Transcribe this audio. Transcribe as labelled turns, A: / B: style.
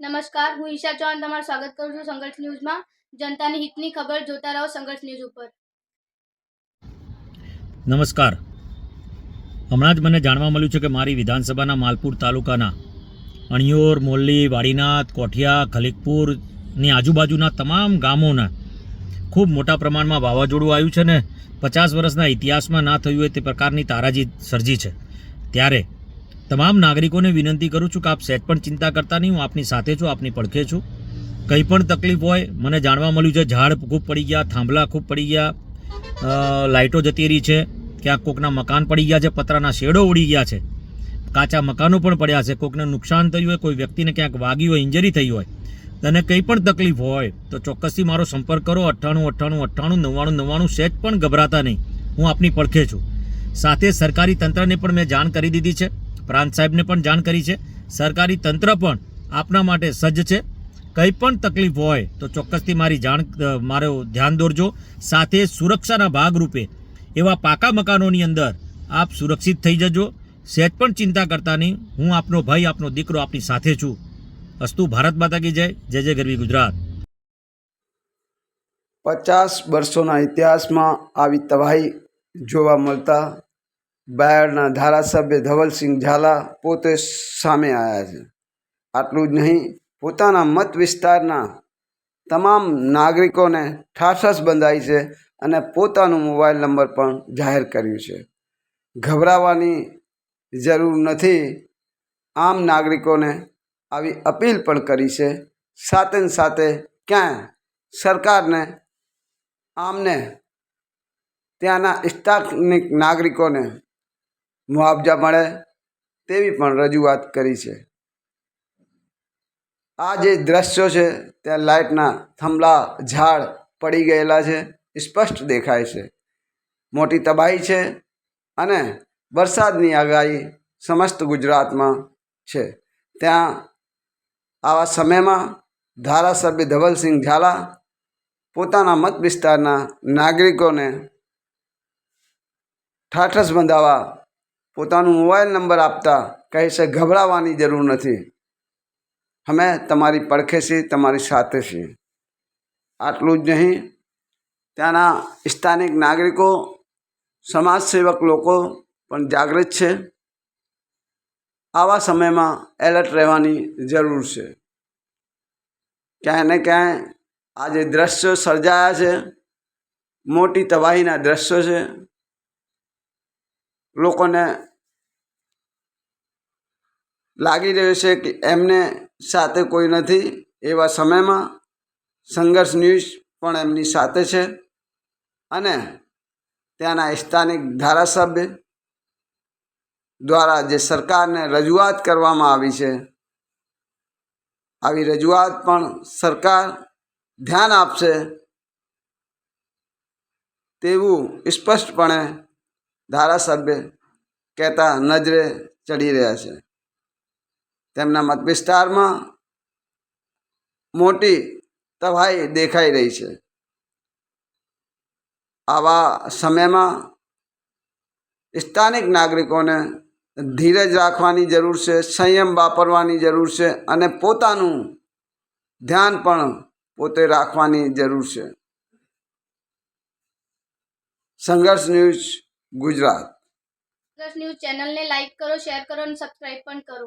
A: નમસ્કાર, હું ઈશા ચૌહાણ તમારું સ્વાગત કરું છું સંઘર્ષ ન્યૂઝમાં. જનતાની હિતની ખબર જોતા રહો સંઘર્ષ ન્યૂઝ ઉપર.
B: નમસ્કાર. હમણાં જ મને જાણવા મળ્યું છે કે મારી વિધાનસભાના માલપુર તાલુકાના અણિયોર, મોલ્લી, વાડીનાથ, કોઠિયા, ખલીકપુરની આજુબાજુના તમામ ગામોના ખૂબ મોટા પ્રમાણમાં વાવાઝોડું આવ્યું છે ને પચાસ વર્ષના ઇતિહાસમાં ના થયું હોય તે પ્રકારની તારાજી સર્જી છે. ત્યારે તમામ નાગરિકોને વિનંતી કરું છું કે આપ સેટ પણ ચિંતા કરતા નહીં, હું આપની સાથે છું, આપની પડખે છું. કંઈ પણ તકલીફ હોય, મને જાણવા મળ્યું છે, ઝાડ ખૂબ પડી ગયા, થાંભલા ખૂબ પડી ગયા લાઇટો જતી રહી છે, ક્યાંક કોકના મકાન પડી ગયા છે, પતરાના શેડો ઉડી ગયા છે. કાચા મકાનો પણ પડ્યા છે, કોકને નુકસાન થયું હોય, કોઈ વ્યક્તિને ક્યાંક વાગ્યું હોય, ઇન્જરી થઈ હોય અને કંઈ પણ તકલીફ હોય, તો ચોક્કસથી મારો સંપર્ક કરો, અઠ્ઠાણું અઠ્ઠાણું અઠ્ઠાણું, નવ્વાણું નવ્વાણું, સેટ પણ ગભરાતા નહીં. હું આપની પડખે છું. સાથે સરકારી તંત્રને પણ મેં જાણ કરી દીધી છે. પ્રાંત સાહેબને પણ જાણ કરી છે. સરકારી તંત્ર પણ આપના માટે સજ્જ છે. કંઈ પણ તકલીફ હોય તો ચોક્કસથી મારી જાણ મારો ધ્યાન દોરજો. સાથે સુરક્ષાના ભાગરૂપે એવા પાકા મકાનોની અંદર આપ સુરક્ષિત થઈ જજો. સહેજ પણ ચિંતા કરતા નહીં. હું આપનો ભાઈ, આપનો દીકરો આપની સાથે છું. અસ્તુ ભારત માતા કી જય. જય જય ગરવી ગુજરાત.
C: પચાસ વર્ષોના ઇતિહાસમાં આવી તબાહી જોવા મળતા બાયડના ધારાસભ્ય ધવલસિંહ ઝાલા પોતે સામે આવ્યા છે. આટલું જ નહીં, પોતાના મત વિસ્તારના તમામ નાગરિકોને ઠાસસ બંધાઈ છે અને પોતાનું મોબાઈલ નંબર પણ જાહેર કર્યું છે. ગભરાવાની જરૂર નથી, આમ નાગરિકોને આવી અપીલ પણ કરી છે. સાથે સાથે ક્યાંય સરકારને આમને ત્યાંના સ્થાનિક નાગરિકોને મુઆવજા મળે તેવી પણ રજૂઆત કરી છે. આ જે દ્રશ્યો છે, ત્યાં લાઇટના થંભલા, ઝાડ પડી ગયેલા છે, સ્પષ્ટ દેખાય છે. મોટી તબાહી છે અને વરસાદની આગાહી સમસ્ત ગુજરાતમાં છે. ત્યાં આવા સમયમાં ધારાસભ્ય ધવલસિંહ ઝાલા પોતાના મત વિસ્તારના નાગરિકોને ઠાઠસ બંધાવા પોતાનું મોબાઈલ નંબર આપતા કહે છે ગભરાવાની જરૂર નથી. અમે તમારી પડખે છીએ, તમારી સાથે છીએ. આટલું જ નહીં. ત્યાંના સ્થાનિક નાગરિકો, સમાજસેવક લોકો પણ જાગૃત છે. આવા સમયમાં એલર્ટ રહેવાની જરૂર છે. ક્યાંય ને ક્યાંય આ જે દ્રશ્યો સર્જાયા છે. મોટી તબાહીના દ્રશ્યો છે. લોકોને લાગી રહ્યું છે કે એમને સાથે કોઈ નથી એવા સમયમાં સંઘર્ષ ન્યૂઝ પણ એમની સાથે છે. અને ત્યાંના સ્થાનિક ધારાસભ્ય દ્વારા જે સરકારને રજૂઆત કરવામાં આવી છે, આવી રજૂઆત પણ સરકાર ધ્યાન આપશે તેવું સ્પષ્ટપણે ધારાસભ્ય કહેતા નજરે ચડી રહ્યા છે. તેમના મત વિસ્તારમાં મોટી તબાહી દેખાઈ રહી છે. આવા સમયમાં સ્થાનિક નાગરિકોને ધીરજ રાખવાની જરૂર છે, સંયમ વાપરવાની જરૂર છે અને પોતાનું ધ્યાન પણ પોતે રાખવાની જરૂર છે. Sangharsh news Gujarat.
A: Plus news ચેનલને લાઈક કરો શેર કરો અને સબસ્ક્રાઈબ પણ કરો.